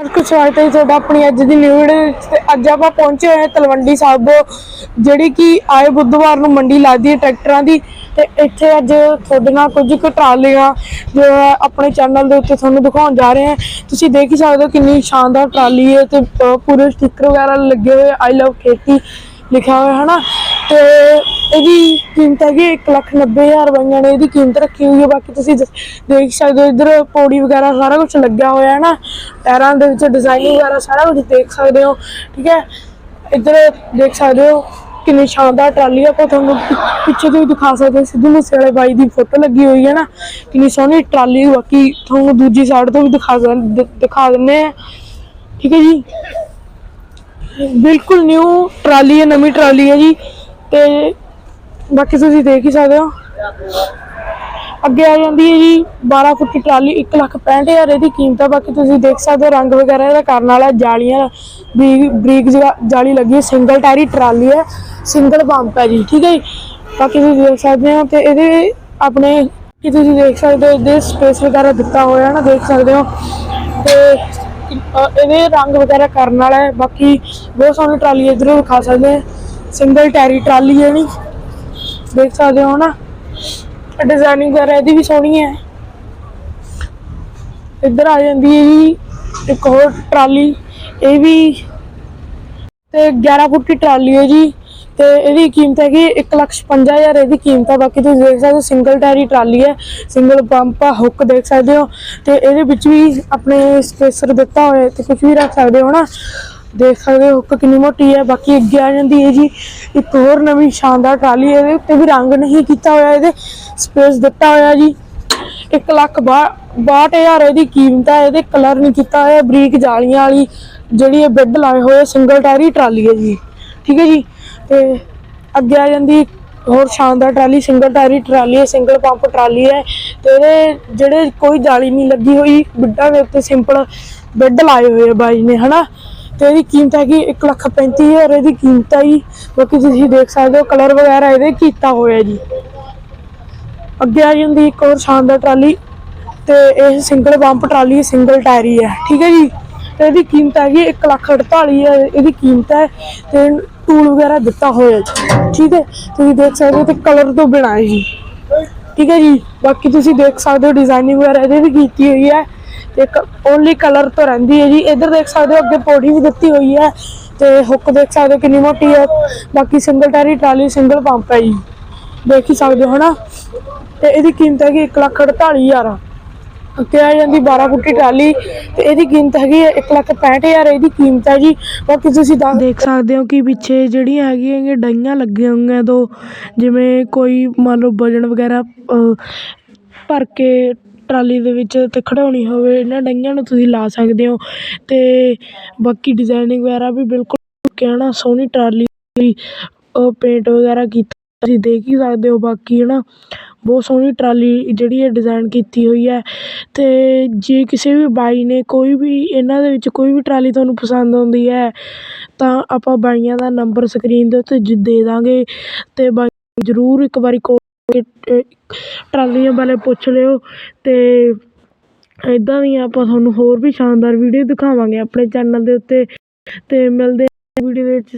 ਨਮਸਕਾਰ ਸਵਾਗਤ ਹੈ ਤੁਹਾਡਾ ਆਪਣੀ ਅੱਜ ਦੀ ਨਿਊ ਵੀਡੀਓ ਵਿੱਚ ਤੇ ਅੱਜ ਆਪਾਂ ਪਹੁੰਚੇ ਹੋਏ ਹਾਂ ਤਲਵੰਡੀ ਸਾਬੋ ਜਿਹੜੀ ਕਿ ਆਏ ਬੁੱਧਵਾਰ ਨੂੰ ਮੰਡੀ ਲੱਗਦੀ ਹੈ ਟਰੈਕਟਰਾਂ ਦੀ। ਤੇ ਇੱਥੇ ਅੱਜ ਤੁਹਾਡੇ ਨਾਲ ਕੁਝ ਕੁ ਟਰਾਲੀਆਂ ਜੋ ਹੈ ਆਪਣੇ ਚੈਨਲ ਦੇ ਉੱਤੇ ਤੁਹਾਨੂੰ ਦਿਖਾਉਣ ਜਾ ਰਹੇ ਹਾਂ। ਤੁਸੀਂ ਦੇਖ ਹੀ ਸਕਦੇ ਹੋ ਕਿੰਨੀ ਸ਼ਾਨਦਾਰ ਟਰਾਲੀ ਹੈ ਤੇ ਪੂਰੇ ਸਟicker ਵਗੈਰਾ ਲੱਗੇ ਹੋਏ ਆਈ ਲਵ ਖੇਤੀ ਲਿਖਿਆ ਹੋਇਆ ਹੈ ਨਾ ਤੇ ਇਹਦੀ ਕੀਮਤ ਹੈਗੀ 190000 ਰੁਪਈਆ ਨੇ, ਇਹਦੀ ਕੀਮਤ ਰੱਖੀ ਹੋਈ ਹੈ। ਬਾਕੀ ਤੁਸੀਂ ਦੇਖ ਸਕਦੇ ਹੋ ਇੱਧਰ ਪੌੜੀ ਵਗੈਰਾ ਸਾਰਾ ਕੁਝ ਲੱਗਿਆ ਹੋਇਆ ਹੈ ਨਾ। ਟਾਇਰਾਂ ਦੇ ਵਿੱਚ ਡਿਜ਼ਾਈਨ ਵਗੈਰਾ ਸਾਰਾ ਕੁਝ ਦੇਖ ਸਕਦੇ ਹੋ, ਠੀਕ ਹੈ। ਇੱਧਰ ਦੇਖ ਸਕਦੇ ਹੋ ਕਿੰਨੀ ਸ਼ਾਨਦਾਰ ਟਰਾਲੀ ਆ ਆਪਾਂ ਤੁਹਾਨੂੰ ਪਿੱਛੇ ਤੋਂ ਵੀ ਦਿਖਾ ਸਕਦੇ ਹਾਂ। ਸਿੱਧੂ ਮੂਸੇ ਵਾਲੇ ਬਾਈ ਦੀ ਫੋਟੋ ਲੱਗੀ ਹੋਈ ਹੈ ਨਾ। ਕਿੰਨੀ ਸੋਹਣੀ ਟਰਾਲੀ, ਬਾਕੀ ਤੁਹਾਨੂੰ ਦੂਜੀ ਸਾਈਡ ਤੋਂ ਵੀ ਦਿਖਾ ਦਿਖਾ ਦਿੰਨੇ ਆ ਠੀਕ ਹੈ ਜੀ। ਬਿਲਕੁਲ ਨਿਊ ਟਰਾਲੀ ਹੈ, ਨਵੀਂ ਟਰਾਲੀ ਹੈ ਜੀ। ਤੇ ਬਾਕੀ ਤੁਸੀਂ ਦੇਖ ਹੀ ਸਕਦੇ ਹੋ। ਅੱਗੇ ਆ ਜਾਂਦੀ ਹੈ ਜੀ 12 ਫੁੱਟ ਦੀ ਟਰਾਲੀ 165000 ਇਹਦੀ ਕੀਮਤ ਆ। ਬਾਕੀ ਤੁਸੀਂ ਦੇਖ ਸਕਦੇ ਹੋ, ਰੰਗ ਵਗੈਰਾ ਇਹਦਾ ਕਰਨ ਵਾਲਾ ਜਾਲੀਆਂ, ਬਰੀਕ ਬਰੀਕ ਜਾਲੀ ਲੱਗੀ ਹੈ। ਸਿੰਗਲ ਟਾਇਰੀ ਟਰਾਲੀ ਹੈ, ਸਿੰਗਲ ਪੰਪ ਹੈ ਜੀ, ਠੀਕ ਹੈ ਜੀ। ਬਾਕੀ ਤੁਸੀਂ ਦੇਖ ਸਕਦੇ ਹੋ ਤੇ ਇਹਦੇ ਆਪਣੇ, ਕੀ ਤੁਸੀਂ ਦੇਖ ਸਕਦੇ ਹੋ, ਇਹਦੇ ਸਪੇਸ ਵਗੈਰਾ ਦਿੱਤਾ ਹੋਇਆ ਨਾ, ਦੇਖ ਸਕਦੇ ਹੋ। ਤੇ ਇਹਦੇ ਰੰਗ ਵਗੈਰਾ ਕਰਨ ਵਾਲਾ ਹੈ। ਬਾਕੀ ਬਹੁਤ ਸੋਹਣੀ ਟਰਾਲੀ ਹੈ ਇੱਧਰੋਂ ਦਿਖਾ ਸਕਦੇ ਸਿੰਗਲ ਟਾਇਰੀ ਟਰਾਲੀ ਹੈ ਨੀ ਦੇਖ ਸਕਦੇ ਹੋ ਨਾ। ਡਿਜ਼ਾਈਨਿੰਗ ਵਗੈਰਾ ਇਹਦੀ ਵੀ ਸੋਹਣੀ ਹੈ। ਇੱਧਰ ਆ ਜਾਂਦੀ ਹੈ ਜੀ, ਇੱਕ ਹੋਰ ਟਰਾਲੀ। ਇਹ ਵੀ ਤੇ 11 ਫੁੱਟ ਦੀ ਟਰਾਲੀ ਹੈ ਜੀ। ਤੇ ਇਹਦੀ ਕੀਮਤ ਹੈਗੀ 155000 ਇਹਦੀ ਕੀਮਤ ਹੈ ਬਾਕੀ ਤੁਸੀਂ ਦੇਖ ਸਕਦੇ ਹੋ ਸਿੰਗਲ ਟਾਇਰੀ ਟਰਾਲੀ ਹੈ। ਸਿੰਗਲ ਪੰਪ ਆ ਹੁੱਕ ਦੇਖ ਸਕਦੇ ਹੋ। ਤੇ ਇਹਦੇ ਵਿੱਚ ਵੀ ਆਪਣੇ ਸਪੇਸਰ ਦਿੱਤਾ ਹੋਇਆ ਹੈ ਤੇ ਕੁਝ ਵੀ ਰੱਖ ਸਕਦੇ ਹੋ ਨਾ। ਦੇਖ ਸਕਦੇ ਹੋ ਹੁੱਕ ਕਿੰਨੀ ਮੋਟੀ ਹੈ, ਬਾਕੀ ਅੱਗੇ ਆ ਜਾਂਦੀ ਹੈ ਜੀ, ਇੱਕ ਹੋਰ ਨਵੀਂ ਸ਼ਾਨਦਾਰ ਟਰਾਲੀ, ਇਹਦੇ ਉੱਤੇ ਵੀ ਰੰਗ ਨਹੀਂ ਕੀਤਾ ਹੋਇਆ ਇਹਦੇ ਸਪੇਸ ਦਿੱਤਾ ਹੋਇਆ ਜੀ। 1 ਲੱਖ ਬਾਹਠ ਹਜ਼ਾਰ ਇਹਦੀ ਕੀਮਤ ਹੈ, ਇਹਦੇ ਕਲਰ ਨਹੀਂ ਕੀਤਾ ਹੋਇਆ, ਬਰੀਕ ਜਾਲੀਆਂ ਵਾਲੀ ਜਿਹੜੀ ਇਹ ਬੈੱਡ ਲਾਏ ਹੋਏ ਸਿੰਗਲ ਟਾਇਰੀ ਟਰਾਲੀ ਹੈ ਜੀ। ਠੀਕ ਹੈ ਜੀ? ਤੇ ਅੱਗੇ ਆ ਜਾਂਦੀ ਹੋਰ ਸ਼ਾਨਦਾਰ ਟਰਾਲੀ ਸਿੰਗਲ ਟਾਇਰੀ ਟਰਾਲੀ ਹੈ ਸਿੰਗਲ ਪੰਪ ਟਰਾਲੀ ਹੈ। ਤੇ ਇਹਦੇ ਜਿਹੜੇ ਕੋਈ ਜਾਲੀ ਨਹੀਂ ਲੱਗੀ ਹੋਈ ਬਿੱਡਾਂ ਦੇ ਉੱਤੇ ਸਿੰਪਲ ਬੈੱਡ ਲਾਏ ਹੋਏ ਆ ਬਾਈ ਨੇ, ਹਨਾ? ਤੇ ਇਹਦੀ ਕੀਮਤ ਹੈਗੀ 135000 ਇਹਦੀ ਕੀਮਤ ਹੈ ਜੀ। ਬਾਕੀ ਤੁਸੀਂ ਦੇਖ ਸਕਦੇ ਹੋ ਕਲਰ ਵਗੈਰਾ ਇਹਦੇ ਕੀਤਾ ਹੋਇਆ ਜੀ। ਅੱਗੇ ਆ ਜਾਂਦੀ ਇੱਕ ਹੋਰ ਸ਼ਾਨਦਾਰ ਟਰਾਲੀ, ਤੇ ਇਹ ਸਿੰਗਲ ਬੰਪ ਟਰਾਲੀ ਸਿੰਗਲ ਟਾਇਰੀ ਹੈ ਠੀਕ ਹੈ ਜੀ? ਤੇ ਇਹਦੀ ਕੀਮਤ ਹੈਗੀ 148000 ਇਹਦੀ ਕੀਮਤ ਹੈ ਤੇ ਟੂਲ ਵਗੈਰਾ ਦਿੱਤਾ ਹੋਇਆ ਜੀ। ਠੀਕ ਹੈ? ਤੁਸੀਂ ਦੇਖ ਸਕਦੇ ਹੋ ਤੇ ਕਲਰ ਤੋਂ ਬਿਨਾਂ ਹੈ ਜੀ। ਠੀਕ ਹੈ ਜੀ? ਬਾਕੀ ਤੁਸੀਂ ਦੇਖ ਸਕਦੇ ਹੋ ਡਿਜ਼ਾਈਨਿੰਗ ਵਗੈਰਾ ਇਹਦੇ ਵੀ ਕੀਤੀ ਹੋਈ ਹੈ। ਤੇ ਓਨਲੀ ਕਲਰ ਤੋਂ ਰਹਿੰਦੀ ਹੈ ਜੀ। ਇੱਧਰ ਦੇਖ ਸਕਦੇ ਹੋ, ਅੱਗੇ ਪੌੜੀ ਵੀ ਦਿੱਤੀ ਹੋਈ ਹੈ ਤੇ ਹੁੱਕ ਦੇਖ ਸਕਦੇ ਹੋ ਕਿੰਨੀ ਮੋਟੀ ਹੈ। ਬਾਕੀ ਸਿੰਗਲ ਟਾਇਰੀ ਟਰਾਲੀ ਸਿੰਗਲ ਪੰਪ ਹੈ ਜੀ। ਦੇਖ ਹੀ ਸਕਦੇ ਹੋ, ਹਨਾ? ਤੇ ਇਹਦੀ ਕੀਮਤ ਹੈਗੀ 148000 ਅੱਗੇ ਆ ਜਾਂਦੀ 12 ਫੁੱਟੀ ਟਰਾਲੀ ਤੇ ਇਹਦੀ ਕੀਮਤ ਹੈਗੀ ਹੈ 165000 ਇਹਦੀ ਕੀਮਤ ਹੈ ਜੀ। ਬਾਕੀ ਤੁਸੀਂ ਦੱਸ ਦੇਖ ਸਕਦੇ ਹੋ ਕਿ ਪਿੱਛੇ ਜਿਹੜੀਆਂ ਹੈਗੀਆਂ ਹੈਗੀਆਂ ਡਾਈਆਂ ਲੱਗੀਆਂ ਹੋਈਆਂ ਦੋ, ਜਿਵੇਂ ਕੋਈ ਮੰਨ ਲਓ ਵਜਨ ਵਗੈਰਾ ਭਰ ਕੇ ਟਰਾਲੀ ਦੇ ਵਿੱਚ ਤੇ ਖੜਾਉਣੀ ਹੋਵੇ, ਇਹਨਾਂ ਡਾਈਆਂ ਨੂੰ ਤੁਸੀਂ ਲਾ ਸਕਦੇ ਹੋ। ਅਤੇ ਬਾਕੀ ਡਿਜ਼ਾਇਨਿੰਗ ਵਗੈਰਾ ਵੀ ਬਿਲਕੁਲ ਕਹਿਣਾ ਸੋਹਣੀ ਟਰਾਲੀ ਉਹ ਪੇਂਟ ਵਗੈਰਾ ਕੀਤਾ ਤੁਸੀਂ ਦੇਖ ਹੀ ਸਕਦੇ ਹੋ। ਬਾਕੀ ਹੈ ਨਾ, ਬਹੁਤ ਸੋਹਣੀ ਟਰਾਲੀ ਜਿਹੜੀ ਹੈ ਡਿਜ਼ਾਇਨ ਕੀਤੀ ਹੋਈ ਹੈ। ਅਤੇ ਜੇ ਕਿਸੇ ਵੀ ਬਾਈ ਨੇ ਕੋਈ ਵੀ ਇਹਨਾਂ ਦੇ ਵਿੱਚ ਕੋਈ ਵੀ ਟਰਾਲੀ ਤੁਹਾਨੂੰ ਪਸੰਦ ਆਉਂਦੀ ਹੈ, ਤਾਂ ਆਪਾਂ ਬਾਈਆਂ ਦਾ ਨੰਬਰ ਸਕਰੀਨ ਦੇ ਉੱਤੇ ਜ- ਦੇ ਦਾਂਗੇ। ਅਤੇ ਬਾਈ ਜ਼ਰੂਰ ਇੱਕ ਵਾਰੀ ਕੋ ਟਰਾਲੀਆਂ ਬਾਰੇ ਪੁੱਛ ਲਿਓ ਅਤੇ ਇੱਦਾਂ ਦੀਆਂ ਆਪਾਂ ਤੁਹਾਨੂੰ ਹੋਰ ਵੀ ਸ਼ਾਨਦਾਰ ਵੀਡੀਓ ਦਿਖਾਵਾਂਗੇ ਆਪਣੇ ਚੈਨਲ ਦੇ ਉੱਤੇ ਅਤੇ ਮਿਲਦੇ ਵੀਡੀਓ ਦੇ ਵਿੱਚ।